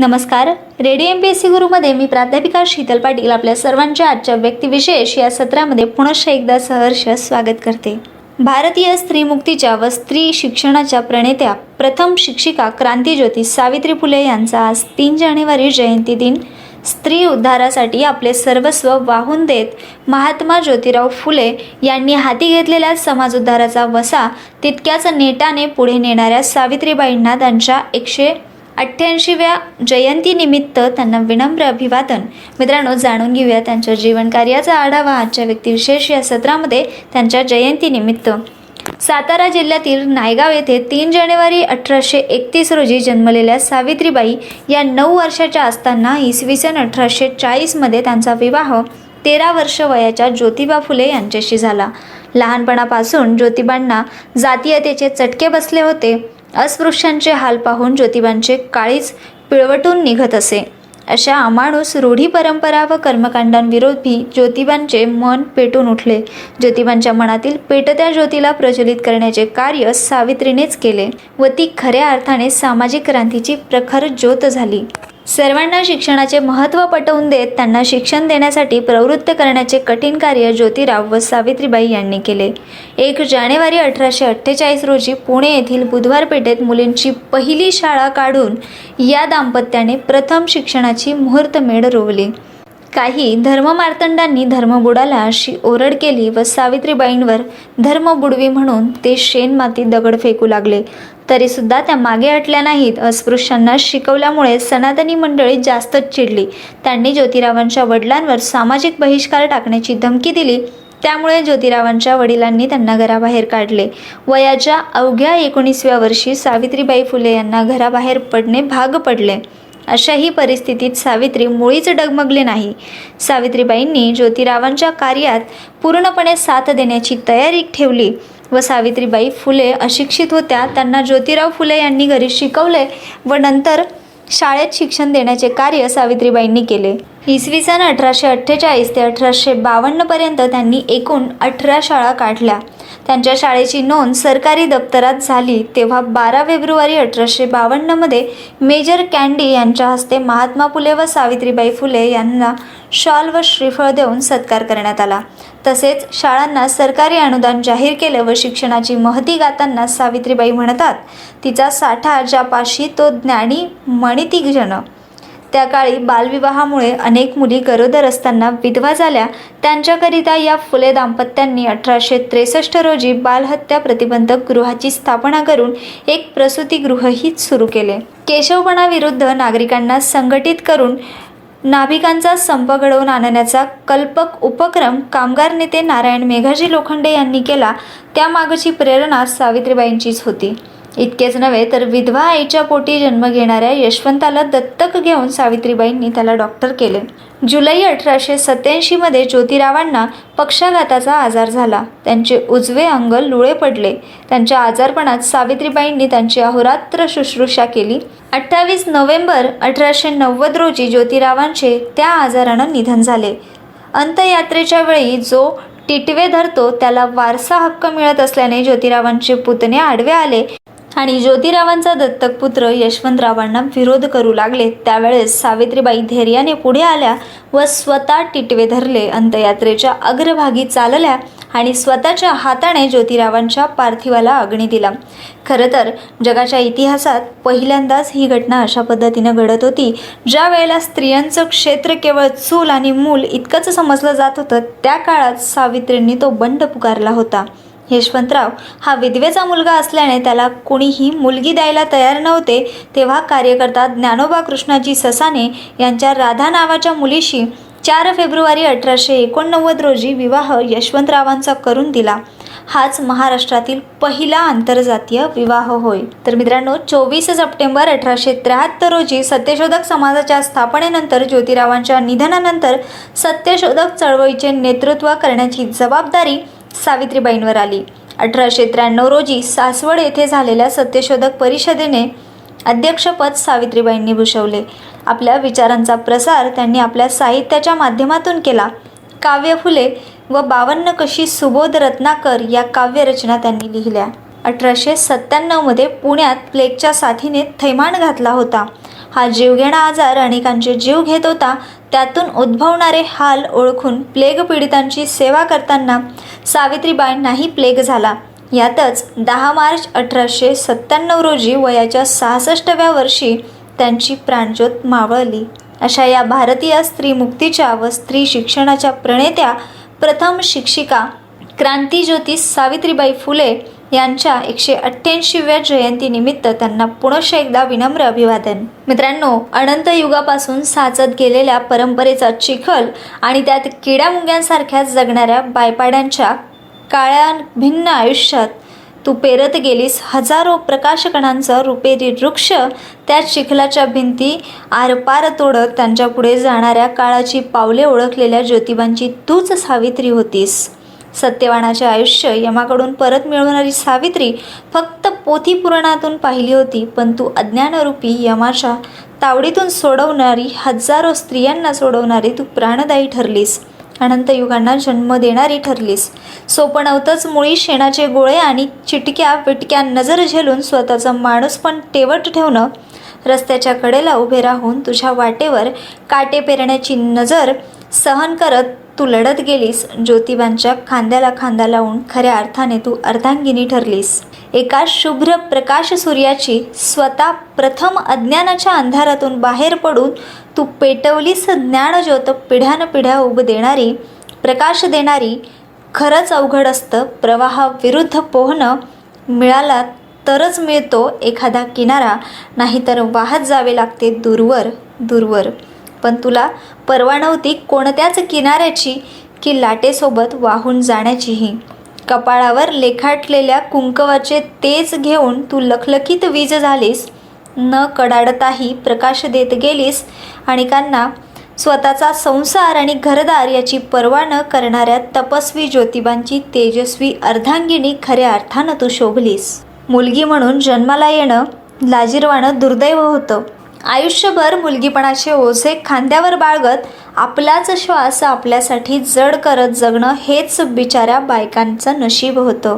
नमस्कार. Radio M P S C गुरुमध्ये मी प्राध्यापिका शीतल पाटील आपल्या सर्वांच्या आजच्या व्यक्तिविशेष या सत्रामध्ये पुनश्च एकदा सहर्ष स्वागत करते. भारतीय स्त्रीमुक्तीच्या व स्त्री शिक्षणाच्या प्रणेत्या प्रथम शिक्षिका क्रांतीज्योती सावित्री फुले यांचा आज तीन जानेवारी जयंती दिन. स्त्री उद्धारासाठी आपले सर्वस्व वाहून देत महात्मा ज्योतिराव फुले यांनी हाती घेतलेल्या समाज उद्धाराचा वसा तितक्याच नेटाने पुढे नेणाऱ्या सावित्रीबाईंना त्यांच्या एकशे अठ्ठ्याऐंशीव्या जयंतीनिमित्त त्यांना विनम्र अभिवादन. मित्रांनो जाणून घेऊया त्यांच्या जीवनकार्याचा आढावा. आजच्या व्यक्तिविशेष या सत्रामध्ये त्यांच्या जयंतीनिमित्त. सातारा जिल्ह्यातील नायगाव येथे तीन जानेवारी अठराशे एकतीस रोजी जन्मलेल्या सावित्रीबाई या नऊ वर्षाच्या असताना इसवी सन अठराशे चाळीसमध्ये त्यांचा विवाह तेरा वर्ष वयाच्या ज्योतिबा फुले यांच्याशी झाला. लहानपणापासून ज्योतिबांना जातीयतेचे चटके बसले होते. अस्पृश्यांचे हाल पाहून ज्योतिबांचे काळीच पिळवटून निघत असे. अशा अमाणूस रूढी परंपरा व कर्मकांडांविरोधी ज्योतिबांचे मन पेटून उठले. ज्योतिबांच्या मनातील पेटत्या ज्योतीला प्रज्वलित करण्याचे कार्य सावित्रीनेच केले व ती खऱ्या अर्थाने सामाजिक क्रांतीची प्रखर ज्योत झाली. सर्वांना शिक्षणाचे महत्त्व पटवून देत त्यांना शिक्षण देण्यासाठी प्रवृत्त करण्याचे कठीण कार्य ज्योतिराव व सावित्रीबाई यांनी केले. एक जानेवारी अठराशे अठ्ठेचाळीस रोजी पुणे येथील बुधवार पेठेत मुलींची पहिली शाळा काढून या दाम्पत्याने प्रथम शिक्षणाची मुहूर्तमेढ रोवली. काही धर्ममार्तंडांनी धर्मबुडाला अशी ओरड केली व सावित्रीबाईंवर धर्मबुडवी म्हणून ते शेणमाती दगड फेकू लागले. तरीसुद्धा त्या मागे हटल्या नाहीत. अस्पृश्यांना शिकवल्यामुळे सनातनी मंडळी जास्तच चिडली. त्यांनी ज्योतिरावांच्या वडिलांवर सामाजिक बहिष्कार टाकण्याची धमकी दिली. त्यामुळे ज्योतिरावांच्या वडिलांनी त्यांना घराबाहेर काढले. वयाच्या अवघ्या एकोणीसव्या वर्षी सावित्रीबाई फुले यांना घराबाहेर पडणे भाग पडले. अशाही परिस्थितीत सावित्री मुळीच डगमगले नाही. सावित्रीबाईंनी ज्योतिरावांच्या कार्यात पूर्णपणे साथ देण्याची तयारी ठेवली. व सावित्रीबाई फुले अशिक्षित होत्या. त्यांना ज्योतिराव फुले यांनी घरी शिकवले व नंतर शाळेत शिक्षण देण्याचे कार्य सावित्रीबाईंनी केले. इसवी सन अठराशे अठ्ठेचाळीस ते अठराशे बावन्नपर्यंत त्यांनी एकूण अठरा शाळा काढल्या. त्यांच्या शाळेची नोंद सरकारी दप्तरात झाली. तेव्हा बारा फेब्रुवारी अठराशे बावन्नमध्ये मेजर कॅन्डी यांच्या हस्ते महात्मा फुले व सावित्रीबाई फुले यांना शॉल व श्रीफळ देऊन सत्कार करण्यात आला. तसेच शाळांना सरकारी अनुदान जाहीर केलं व शिक्षणाची महती गाताना सावित्रीबाई म्हणतात तिचा साठा ज्यापाशी तो ज्ञानी मणितिजन त्या काळी बालविवाहामुळे अनेक मुली गरोदर असताना विधवा झाल्या. त्यांच्याकरिता या फुले दाम्पत्यांनी अठराशे त्रेसष्ट रोजी बालहत्या प्रतिबंधक गृहाची स्थापना करून एक प्रसूतीगृहही सुरू केले. केशवपणाविरुद्ध नागरिकांना संघटित करून नाभिकांचा संप घडवून आणण्याचा कल्पक उपक्रम कामगार नेते नारायण मेघाजी लोखंडे यांनी केला त्यामागची प्रेरणा सावित्रीबाईंचीच होती. इतकेच नव्हे तर विधवा आईच्या पोटी जन्म घेणाऱ्या यशवंताला दत्तक घेऊन सावित्रीबाईंनी त्याला डॉक्टर केले. जुलै अठराशे सत्याऐंशीमध्ये ज्योतिरावांना पक्षाघाताचा आजार झाला. त्यांचे उजवे अंग लुळे पडले. त्यांच्या आजारपणात सावित्रीबाईंनी त्यांची अहोरात्र शुश्रूषा केली. अठ्ठावीस नोव्हेंबर अठराशे नव्वद रोजी ज्योतिरावांचे त्या आजारानं निधन झाले. अंत्ययात्रेच्या वेळी जो टिटवे धरतो त्याला वारसा हक्क मिळत असल्याने ज्योतिरावांचे पुतणे आडवे आले. आणि ज्योतिरावांचा दत्तक पुत्र यशवंतरावांना विरोध करू लागले. त्यावेळेस सावित्रीबाई धैर्याने पुढे आल्या व स्वतः टिटवे धरले. अंतयात्रेच्या अग्रभागी चालल्या आणि स्वतःच्या हाताने ज्योतिरावांच्या पार्थिवाला अग्नी दिला. खरं तर जगाच्या इतिहासात पहिल्यांदाच ही घटना अशा पद्धतीनं घडत होती. ज्या वेळेला स्त्रियांचं क्षेत्र केवळ चूल आणि मूल इतकंच समजलं जात होतं त्या काळात सावित्रींनी तो बंड पुकारला होता. यशवंतराव. हा विधवेचा मुलगा असल्याने त्याला कुणीही मुलगी द्यायला तयार नव्हते तेव्हा कार्यकर्ता ज्ञानोबा कृष्णाजी ससाने यांच्या राधा नावाच्या मुलीशी चार फेब्रुवारी अठराशे एकोणनव्वद रोजी विवाह यशवंतरावांचा करून दिला. हाच महाराष्ट्रातील पहिला आंतरजातीय विवाह होय. तर मित्रांनो चोवीस सप्टेंबर अठराशे त्र्याहत्तर रोजी सत्यशोधक समाजाच्या स्थापनेनंतर ज्योतिरावांच्या निधनानंतर सत्यशोधक चळवळीचे नेतृत्व करण्याची जबाबदारी सावित्रीबाईंवर आली. अठराशे त्र्याण्णव रोजी सासवड येथे झालेल्या सत्यशोधक परिषदेने अध्यक्षपद सावित्रीबाईंनी भूषवले. आपल्या विचारांचा प्रसार त्यांनी आपल्या साहित्याच्या माध्यमातून केला. काव्य फुले व बावन्न कशी सुबोध रत्नाकर या काव्यरचना त्यांनी लिहिल्या. अठराशे सत्त्याण्णवमध्ये पुण्यात प्लेगच्या साथीने थैमान घातला होता. हा जीवघेणा आजार अनेकांचे जीव घेत होता. त्यातून उद्भवणारे हाल ओळखून प्लेग पीडितांची सेवा करताना सावित्रीबाईंनाही प्लेग झाला. यातच दहा मार्च अठराशे सत्त्याण्णव रोजी वयाच्या सहासष्टव्या वर्षी त्यांची प्राणज्योत मावळली. अशा या भारतीय स्त्री मुक्तीच्या व स्त्री शिक्षणाच्या प्रणेत्या प्रथम शिक्षिका क्रांतीज्योती सावित्रीबाई फुले यांच्या एकशे अठ्ठ्याऐंशीव्या जयंतीनिमित्त त्यांना पुनश्च एकदा विनम्र अभिवादन. मित्रांनो अनंत युगापासून साचत गेलेल्या परंपरेचा चिखल आणि त्यात किड्यामुंग्यांसारख्या जगणाऱ्या बायपाड्यांच्या काळ्या भिन्न आयुष्यात तू पेरत गेलीस हजारो प्रकाशकणांचा रुपेरी वृक्ष त्या चिखलाच्या भिंती आरपार तोडत त्यांच्यापुढे जाणाऱ्या काळाची पावले ओळखलेल्या ज्योतिबांची तूच सावित्री होतीस. सत्यवानाचे आयुष्य यमाकडून परत मिळवणारी सावित्री फक्त पोथी पुराणातून पाहिली होती पण तू अज्ञानरूपी यमाच्या तावडीतून सोडवणारी हजारो स्त्रियांना सोडवणारी तू प्राणदायी ठरलीस. अनंत युगांना जन्म देणारी ठरलीस. सोपणवतच मुळी शेणाचे गोळे आणि चिटक्या विटक्या नजर झेलून स्वतःचा माणूस पण टेवट ठेवणं. रस्त्याच्या कडेला उभे राहून तुझ्या वाटेवर काटे पेरण्याची नजर सहन करत तू लढत गेलीस ज्योतिबांच्या खांद्याला खांदा लावून खऱ्या अर्थाने तू अर्धांगिनी ठरलीस. एका शुभ्र प्रकाश सूर्याची स्वतः प्रथम अज्ञानाच्या अंधारातून बाहेर पडून तू पेटवलीस ज्ञानज्योत पिढ्यानपिढ्या उभ देणारी प्रकाश देणारी खरंच अवघड असतं प्रवाहाविरुद्ध पोहणं मिळाला तरच मिळतो एखादा किनारा नाहीतर वाहत जावे लागते दूरवर दूरवर. पण तुला परवा नव्हती कोणत्याच किनाऱ्याची की लाटेसोबत वाहून जाण्याचीही. कपाळावर लेखाटलेल्या कुंकवाचे तेज घेऊन तू लखलखीत वीज झालीस. न कडाडताही प्रकाश देत गेलीस अनेकांना स्वतःचा संसार आणि घरदार याची पर्वा न करणाऱ्या तपस्वी ज्योतिबांची तेजस्वी अर्धांगिणी खऱ्या अर्थानं तू शोभलीस. मुलगी म्हणून जन्माला येणं लाजीरवाणं दुर्दैव होतं. आयुष्यभर मुलगीपणाचे ओझे खांद्यावर बाळगत आपलाच श्वास आपल्यासाठी जड करत जगणं हेच बिचाऱ्या बायकांचं नशीब होतं.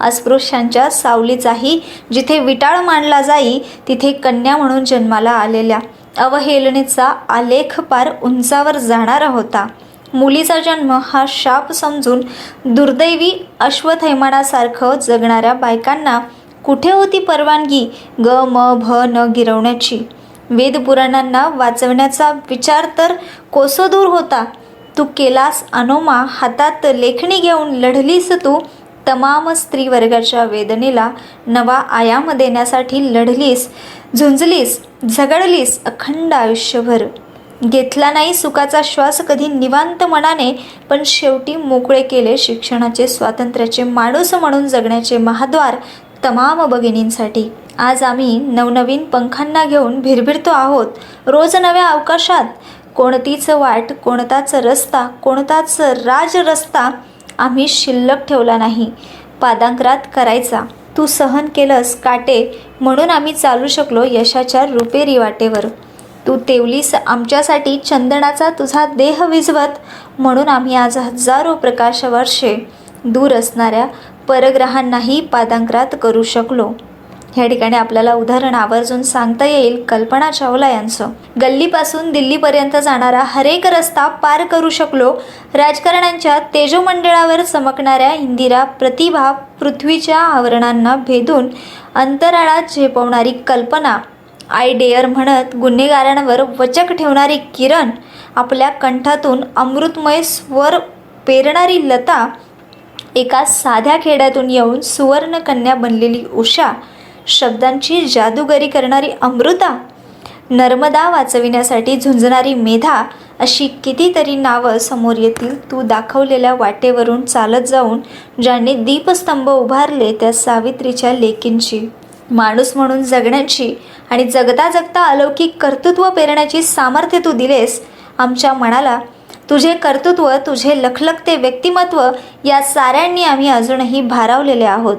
अस्पृश्यांच्या सावलीचाही जिथे विटाळ मांडला जाई तिथे कन्या म्हणून जन्माला आलेल्या अवहेलनेचा आलेख पार उंचावर जाणारा होता. मुलीचा जन्म हा शाप समजून दुर्दैवी अश्वथैमानासारखं जगणाऱ्या बायकांना कुठे होती परवानगी? ग म भ न गिरवण्याची. वेदपुराणांना वाचवण्याचा विचार तर कोसोदूर होता. तू केलास अनोमा हातात लेखणी घेऊन लढलीस तू. तमाम स्त्री वर्गाच्या वेदनेला नवा आयाम देण्यासाठी लढलीस झुंजलीस झगडलीस अखंड आयुष्यभर. घेतला नाही सुखाचा श्वास कधी निवांत मनाने पण शेवटी मोकळे केले शिक्षणाचे स्वातंत्र्याचे माणूस म्हणून जगण्याचे महाद्वार तमाम भगिनींसाठी. आज आम्ही नवनवीन पंखांना घेऊन भिरभिरतो आहोत. रोज नव्या अवकाशात. कोणतीच वाट कोणताच रस्ता कोणताच राज रस्ता आम्ही शिल्लक ठेवला नाही. पादांकरात करायचा. तू सहन केलंस काटे म्हणून आम्ही चालू शकलो यशाच्या रुपेरी वाटेवर. तू तेवलीस आमच्यासाठी चंदनाचा तुझा देह विजवत म्हणून आम्ही आज हजारो प्रकाशवर्षे दूर असणाऱ्या परग्रहांनाही पादांकरात करू शकलो. ह्या ठिकाणी आपल्याला उदाहरण आवर्जून सांगता येईल कल्पना चावला यांचं. गल्लीपासून दिल्लीपर्यंत जाणारा हरेक रस्ता पार करू शकलो राजकारण्यांच्या तेजोमंडळावर चमकणाऱ्या इंदिरा प्रतिभा पृथ्वीच्या आवरणांना भेदून अंतराळात झेपवणारी कल्पना आय डेअर म्हणत गुन्हेगारांवर वचक ठेवणारी किरण आपल्या कंठातून अमृतमय स्वर पेरणारी लता एका साध्या खेड्यातून येऊन सुवर्णकन्या बनलेली उषा शब्दांची जादूगरी करणारी अमृता नर्मदा वाचविण्यासाठी झुंजणारी मेधा अशी कितीतरी नावं समोर येतील. तू दाखवलेल्या वाटेवरून चालत जाऊन ज्यांनी दीपस्तंभ उभारले त्या सावित्रीच्या लेकींची. माणूस म्हणून जगण्याची आणि जगता जगता अलौकिक कर्तृत्व पेरण्याची सामर्थ्य तू दिलेस. आमच्या मनाला तुझे कर्तृत्व तुझे लखलखते व्यक्तिमत्व या साऱ्यांनी आम्ही अजूनही भारावलेले आहोत.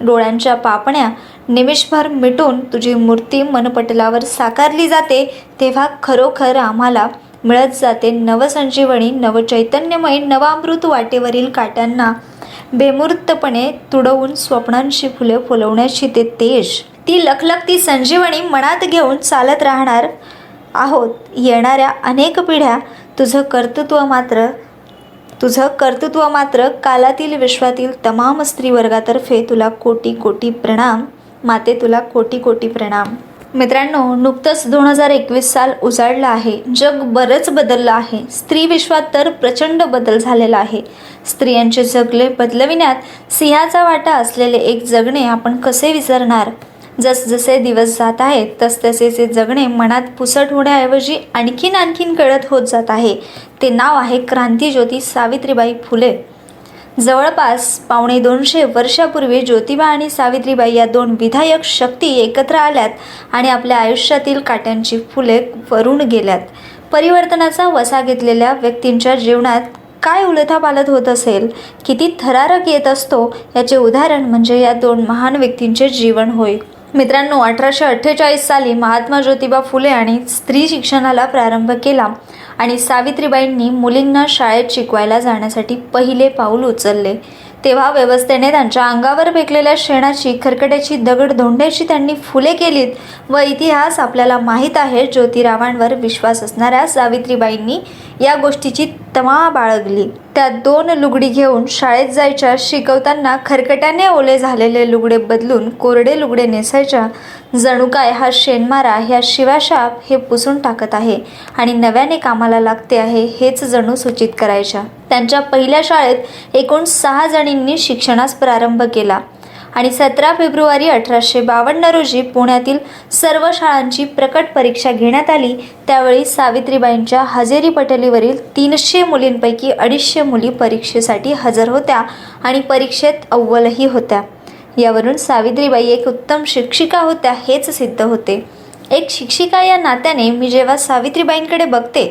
डोळ्यांच्या पापण्या निमिषभर मिटून तुझी मूर्ती मनपटलावर साकारली जाते तेव्हा खरोखर आम्हाला मिळत जाते नवसंजीवनी नवचैतन्यमय नवामृत वाटेवरील काट्यांना बेमूर्तपणे तुडवून स्वप्नांची फुले फुलवण्याची ते तेज. ती लखलखती संजीवनी मनात घेऊन चालत राहणार आहोत. येणाऱ्या अनेक पिढ्या तुझं कर्तृत्व मात्र तुझं कर्तृत्व मात्र कालातील विश्वातील तमाम स्त्रीवर्गातर्फे तुला कोटी कोटी प्रणाम. माते तुला कोटी कोटी प्रणाम. मित्रांनो नुकतंच दोन हजार एकवीस साल उजाडलं आहे. जग बरंच बदललं आहे. स्त्री विश्वात तर प्रचंड बदल झालेला आहे. स्त्रियांचे जगले बदलविण्यात सिंहाचा वाटा असलेले एक जगणे आपण कसे विसरणार? जसजसे दिवस जात आहेत तसतसे जे जगणे मनात पुसट होण्याऐवजी आणखीन आणखीन कळत होत जात आहे. ते नाव आहे क्रांतीज्योती सावित्रीबाई फुले. जवळपास पावणे दोनशे वर्षापूर्वी ज्योतिबा आणि सावित्रीबाई या दोन विधायक शक्ती एकत्र आल्यात आणि आपल्या आयुष्यातील काट्यांची फुले वरून गेल्यात. परिवर्तनाचा वसा घेतलेल्या व्यक्तींच्या जीवनात काय उलथापालत होत असेल किती थरारक येत असतो याचे उदाहरण म्हणजे या दोन महान व्यक्तींचे जीवन होय. मित्रांनो अठराशे अठ्ठेचाळीस साली महात्मा ज्योतिबा फुले आणि स्त्री शिक्षणाला प्रारंभ केला आणि सावित्रीबाईंनी मुलींना शाळेत शिकवायला जाण्यासाठी पहिले पाऊल उचलले. तेव्हा व्यवस्थेने त्यांच्या अंगावर फेकलेल्या शेणाची खरकट्याची दगड धोंड्याची त्यांनी फुले केलीत व इतिहास आपल्याला माहीत आहे ज्योतिरावांवर विश्वास असणाऱ्या सावित्रीबाईंनी या गोष्टीची तमा बाळगली. त्या दोन लुगडी घेऊन शाळेत जायच्या शिकवताना खरकट्याने ओले झालेले लुगडे बदलून कोरडे लुगडे नेसायच्या. जणू काय हा शेणमारा ह्या शिवाशाप हे पुसून टाकत आहे आणि नव्याने कामाला लागते आहे हेच जणू सूचित करायच्या. त्यांच्या पहिल्या शाळेत एकूण सहा जणींनी शिक्षणास प्रारंभ केला. आणि सतरा फेब्रुवारी अठराशे बावन्न रोजी पुण्यातील सर्व शाळांची प्रकट परीक्षा घेण्यात आली. त्यावेळी सावित्रीबाईंच्या हजेरी पटलीवरील तीनशे मुलींपैकी अडीचशे मुली परीक्षेसाठी हजर होत्या आणि परीक्षेत अव्वलही होत्या. यावरून सावित्रीबाई एक उत्तम शिक्षिका होत्या हेच सिद्ध होते. एक शिक्षिका या नात्याने मी जेव्हा सावित्रीबाईंकडे बघते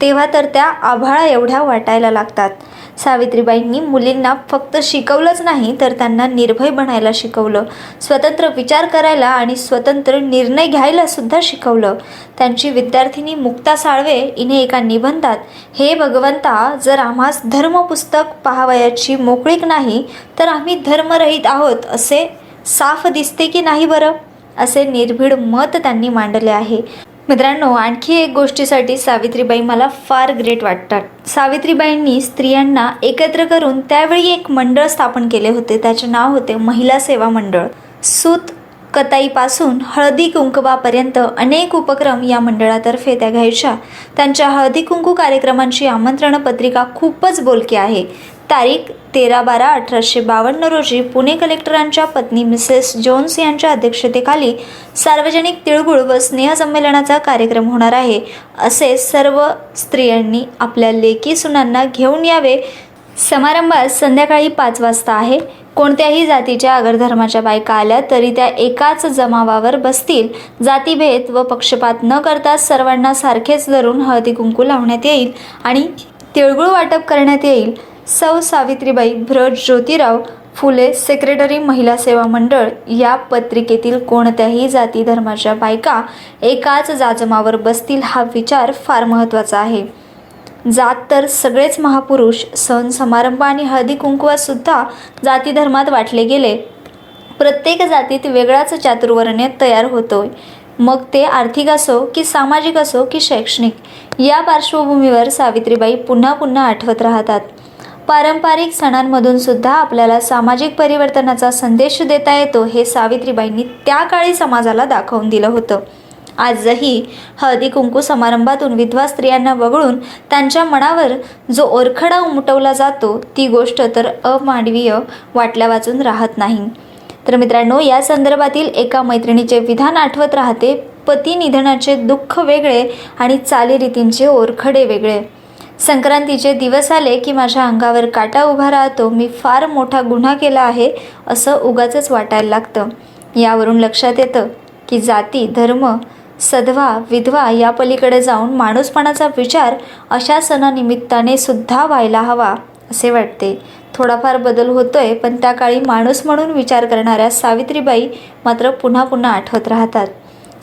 तेव्हा तर त्या आभाळा एवढ्या वाटायला लागतात. सावित्रीबाईंनी मुलींना फक्त शिकवलंच नाही तर त्यांना निर्भय बनायला शिकवलं. स्वतंत्र विचार करायला आणि स्वतंत्र निर्णय घ्यायला सुद्धा शिकवलं. त्यांची विद्यार्थिनी मुक्ता साळवे हिने एका निबंधात हे भगवंता जर आम्हास धर्मपुस्तक पाहावयाची मोकळीक नाही तर आम्ही धर्मरहित आहोत असे साफ दिसते की नाही बरं? असे निर्भीड मत त्यांनी मांडले आहे. मित्रांनो आणखी एक गोष्टीसाठी सावित्रीबाई मला फार ग्रेट वाटतात. सावित्रीबाईंनी स्त्रियांना एकत्र करून त्यावेळी एक मंडळ स्थापन केले होते. त्याचे नाव होते महिला सेवा मंडळ. सूत कताईपासून हळदी कुंकवापर्यंत अनेक उपक्रम या मंडळातर्फे त्या घ्यायच्या. त्यांच्या हळदी कुंकू कार्यक्रमांची आमंत्रण पत्रिका खूपच बोलकी आहे. तारीख तेरा बारा अठराशे बावन्न रोजी पुणे कलेक्टरांच्या पत्नी मिसेस जोन्स यांच्या अध्यक्षतेखाली सार्वजनिक तिळगुळ व स्नेहसंमेलनाचा कार्यक्रम होणार आहे. असे सर्व स्त्रियांनी आपल्या लेखी सुनांना घेऊन यावे. समारंभात संध्याकाळी पाच वाजता आहे. कोणत्याही जातीच्या अगरधर्माच्या बायका आल्या तरी त्या एकाच जमावावर बसतील. जातीभेद व पक्षपात न करता सर्वांना सारखेच धरून हळदी कुंकू लावण्यात येईल आणि तिळगुळ वाटप करण्यात येईल. सौ सावित्रीबाई भ्रज ज्योतिराव फुले सेक्रेटरी महिला सेवा मंडळ या पत्रिकेतील कोणत्याही जाती धर्माच्या बायका एकाच जाजमावर बसतील हा विचार फार महत्त्वाचा आहे. जात तर सगळेच महापुरुष सण समारंभ आणि हळदी कुंकवातसुद्धा जाती धर्मात वाटले गेले. प्रत्येक जातीत वेगळाच चातुर्वर्ण्य तयार होतोय. मग ते आर्थिक असो की सामाजिक असो की शैक्षणिक या पार्श्वभूमीवर सावित्रीबाई पुन्हा पुन्हा आठवत राहतात. पारंपरिक सणांमधून सुद्धा आपल्याला सामाजिक परिवर्तनाचा संदेश देता येतो हे सावित्रीबाईंनी त्या काळी समाजाला दाखवून दिलं होतं. आजही हळदी कुंकू समारंभातून विधवा स्त्रियांना वगळून त्यांच्या मनावर जो ओरखडा उमटवला जातो ती गोष्ट तर अमानवीय वाटल्या वाचून राहत नाही. तर मित्रांनो या संदर्भातील एका मैत्रिणीचे विधान आठवत राहते पती निधनाचे दुःख वेगळे आणि चालीरीतींचे ओरखडे वेगळे. संक्रांतीचे दिवस आले की माझ्या अंगावर काटा उभा राहतो. मी फार मोठा गुन्हा केला आहे असं उगाचंच वाटायला लागतं. यावरून लक्षात येतं की जाती धर्म सधवा विधवा या पलीकडे जाऊन माणूसपणाचा विचार अशा सणानिमित्ताने सुद्धा व्हायला हवा असे वाटते. थोडाफार बदल होतोय पण त्या काळी माणूस म्हणून विचार करणाऱ्या सावित्रीबाई मात्र पुन्हा पुन्हा आठवत राहतात.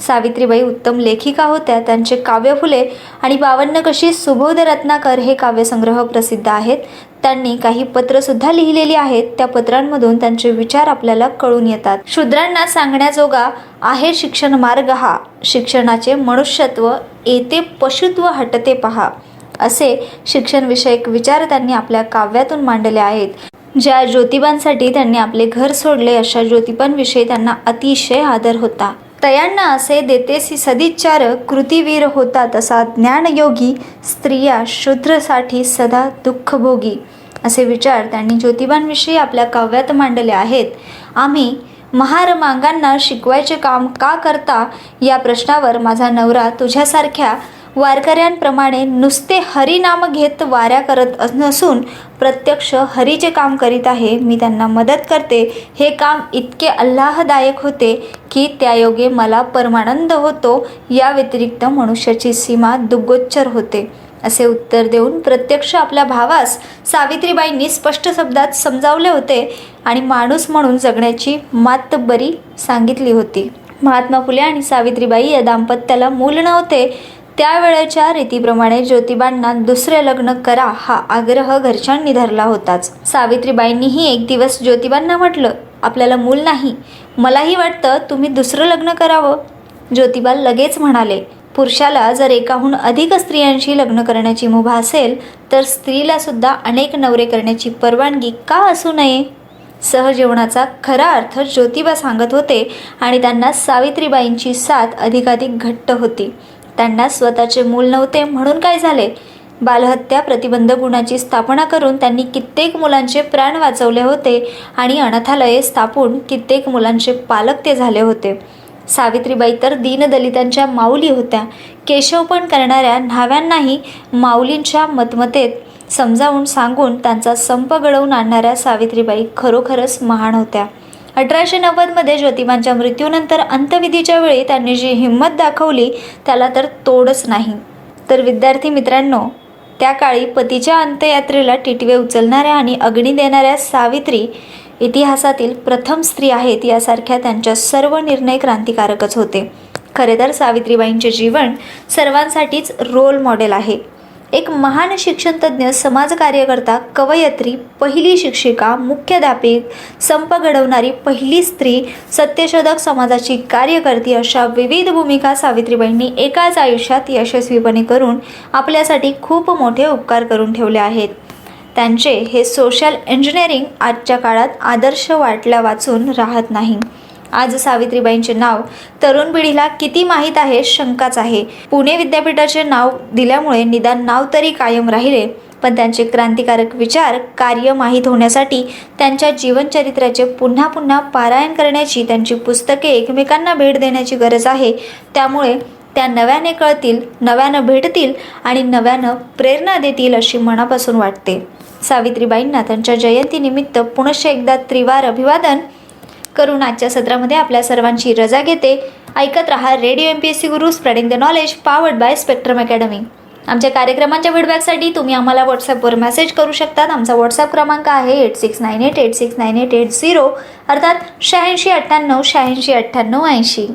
सावित्रीबाई उत्तम लेखिका होत्या त्यांचे काव्य फुले आणि बावन्न कशी सुबोध रत्नाकर हे काव्यसंग्रह प्रसिद्ध आहेत. त्यांनी काही पत्रसुद्धा लिहिलेली आहेत. त्या पत्रांमधून त्यांचे विचार आपल्याला कळून येतात. शूद्रांना सांगण्याजोगा आहे शिक्षण मार्ग हा. शिक्षणाचे मनुष्यत्व येते पशुत्व हटते पहा. असे शिक्षणविषयक विचार त्यांनी आपल्या काव्यातून मांडले आहेत. ज्या ज्योतिबांसाठी त्यांनी आपले घर सोडले अशा ज्योतिबांविषयी त्यांना अतिशय आदर होता. तयांना असे देतेसी सदिच्चार कृतीवीर होता तसा ज्ञानयोगी स्त्रिया शूद्रसाठी सदा दुःखभोगी. असे विचार त्यांनी ज्योतिबांविषयी आपल्या काव्यात मांडले आहेत. आम्ही महारमांगांना शिकवायचे काम का करता या प्रश्नावर माझा नवरा तुझ्यासारख्या वारकऱ्यांप्रमाणे नुसते हरिनाम घेत वाऱ्या करत नसून प्रत्यक्ष हरीचे काम करीत आहे. मी त्यांना मदत करते. हे काम इतके अल्लाहदायक होते की त्यायोगे मला परमानंद होतो. या व्यतिरिक्त मनुष्याची सीमा दुग्गोच्चर होते. असे उत्तर देऊन प्रत्यक्ष आपल्या भावास सावित्रीबाईंनी स्पष्ट शब्दात समजावले होते आणि माणूस म्हणून जगण्याची मातबरी सांगितली होती. महात्मा फुले आणि सावित्रीबाई या दाम्पत्याला मूल नव्हते. त्यावेळेच्या रीतीप्रमाणे ज्योतिबांना दुसरे लग्न करा हा आग्रह घरच्यांनी धरला होताच. सावित्रीबाईंनीही एक दिवस ज्योतिबांना म्हटलं आपल्याला मूल नाही. मलाही वाटतं तुम्ही दुसरं लग्न करावं. ज्योतिबा लगेच म्हणाले पुरुषाला जर एकाहून अधिक स्त्रियांशी लग्न करण्याची मुभा असेल तर स्त्रीला सुद्धा अनेक नवरे करण्याची परवानगी का असू नये? सहजीवनाचा खरा अर्थ ज्योतिबा सांगत होते आणि त्यांना सावित्रीबाईंची साथ अधिकाधिक घट्ट होती. त्यांना स्वतःचे मूल नव्हते म्हणून काय झाले? बालहत्या प्रतिबंध गुणाची स्थापना करून त्यांनी कित्येक मुलांचे प्राण वाचवले होते आणि अनाथालये स्थापून कित्येक मुलांचे पालक ते झाले होते. सावित्रीबाई तर दीनदलितांच्या माऊली होत्या. केशवपण करणाऱ्या न्हाव्यांनाही माऊलींच्या मतमतेत समजावून सांगून त्यांचा संप घडवून आणणाऱ्या सावित्रीबाई खरोखरच महान होत्या. अठराशे नव्वदमध्ये ज्योतिबांच्या मृत्यूनंतर अंत्यविधीच्या वेळी त्यांनी जी हिंमत दाखवली त्याला तर तोडच नाही. तर विद्यार्थी मित्रांनो त्या काळी पतीच्या अंत्ययात्रेला टिटवे उचलणाऱ्या आणि अग्नी देणाऱ्या सावित्री इतिहासातील प्रथम स्त्री आहेत यासारख्या त्यांच्या सर्व निर्णय क्रांतिकारकच होते. खरे तर सावित्रीबाईंचे जीवन सर्वांसाठीच रोल मॉडेल आहे. एक महान शिक्षणतज्ज्ञ समाजकार्यकर्ता कवयत्री पहिली शिक्षिका मुख्याध्यापिक संप घडवणारी पहिली स्त्री सत्यशोधक समाजाची कार्यकर्ती अशा विविध भूमिका सावित्रीबाईंनी एकाच आयुष्यात यशस्वीपणे करून आपल्यासाठी खूप मोठे उपकार करून ठेवले आहेत. त्यांचे हे सोशल इंजिनिअरिंग आजच्या काळात आदर्श वाटल्या वाचून राहत नाही. आज सावित्रीबाईंचे नाव तरुण पिढीला किती माहीत आहे शंकाच आहे. पुणे विद्यापीठाचे नाव दिल्यामुळे निदान नाव तरी कायम राहिले पण त्यांचे क्रांतिकारक विचार कार्य माहीत होण्यासाठी त्यांच्या जीवनचरित्राचे पुन्हा पुन्हा पारायण करण्याची त्यांची पुस्तके एकमेकांना भेट देण्याची गरज आहे. त्यामुळे त्या नव्याने कळतील नव्यानं भेटतील आणि नव्यानं प्रेरणा देतील अशी मनापासून वाटते. सावित्रीबाईंना त्यांच्या जयंतीनिमित्त पुनश्च एकदा त्रिवार अभिवादन करून आजच्या सत्रामध्ये आपल्या सर्वांची रजा घेते. ऐकत रहा radio M P S C Guru spreading the knowledge powered by Spectrum Academy आमच्या कार्यक्रमांच्या फीडबॅकसाठी तुम्ही आम्हाला व्हॉट्सअपवर मेसेज करू शकतात. आमचा व्हॉट्सअप क्रमांक आहे eight six nine eight eight six nine eight eight zero अर्थात शहाऐंशी अठ्ठ्याण्णव शहाऐंशी अठ्ठ्याण्णव ऐंशी.